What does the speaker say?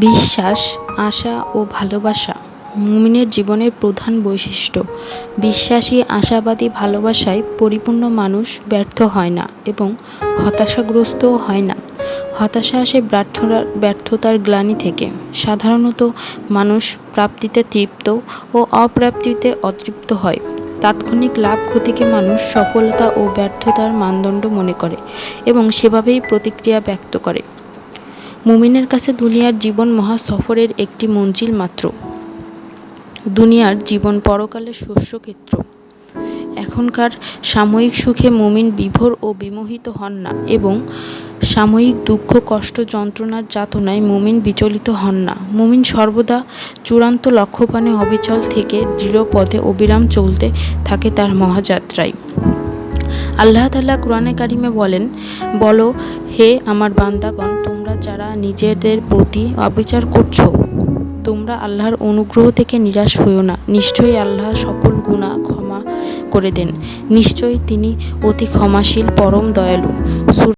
বিশ্বাস, আশা ও ভালোবাসা মুমিনের জীবনের প্রধান বৈশিষ্ট্য। বিশ্বাসী, আশাবাদী, ভালোবাসায় পরিপূর্ণ মানুষ ব্যর্থ হয় না এবং হতাশাগ্রস্তও হয় না। হতাশা আসে ব্যর্থতার ব্যর্থতার গ্লানি থেকে। সাধারণত মানুষ প্রাপ্তিতে তৃপ্ত ও অপ্রাপ্তিতে অতৃপ্ত হয়। তাৎক্ষণিক লাভ ক্ষতিকে মানুষ সফলতা ও ব্যর্থতার মানদণ্ড মনে করে এবং সেভাবেই প্রতিক্রিয়া ব্যক্ত করে। মুমিনের কাছে দুনিয়ার জীবন মহা সফরের একটি মঞ্জিল মাত্র। দুনিয়ার জীবন পরকালের শস্যক্ষেত্র এখনকার সাময়িক সুখে মুমিন বিভোর ও বিমোহিত হন না এবং সাময়িক দুঃখ, কষ্ট, যন্ত্রণার যাতনায় মুমিন বিচলিত হন না। মুমিন সর্বদা চূড়ান্ত লক্ষ্যপানে অবিচল থেকে দৃঢ় পথে অবিরাম চলতে থাকে তার মহাযাত্রায়। আল্লাহ তাল্লাহ কোরআনে কারিমে বলেন, বলো, হে আমার বান্দাগণ যারা নিজেদের প্রতি অবিচার করছ, তোমরা আল্লাহর অনুগ্রহ থেকে নিরাশ হইও না। নিশ্চয়ই আল্লাহ সকল গুণা ক্ষমা করে দেন। নিশ্চয়ই তিনি অতি ক্ষমাশীল, পরম দয়ালু।